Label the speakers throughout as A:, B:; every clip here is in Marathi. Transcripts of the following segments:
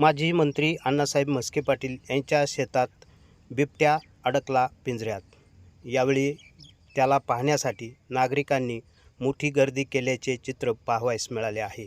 A: माजी मंत्री अण्णासाहेब म्हस्के पाटील यांच्या शेतात बिबट्या अडकला पिंजऱ्यात. यावेळी त्याला पाहण्यासाठी नागरिकांनी मोठी गर्दी केल्याचे चित्र पाहावयास मिळाले आहे.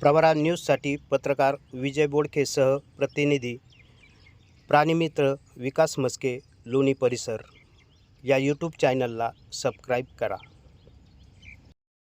A: प्रवरा न्यूजसाठी पत्रकार विजय बोडखेसह प्रतिनिधी प्राणीमित्र विकास मस्के लोणी परिसर. या यूट्यूब चॅनलला सबस्क्राईब करा.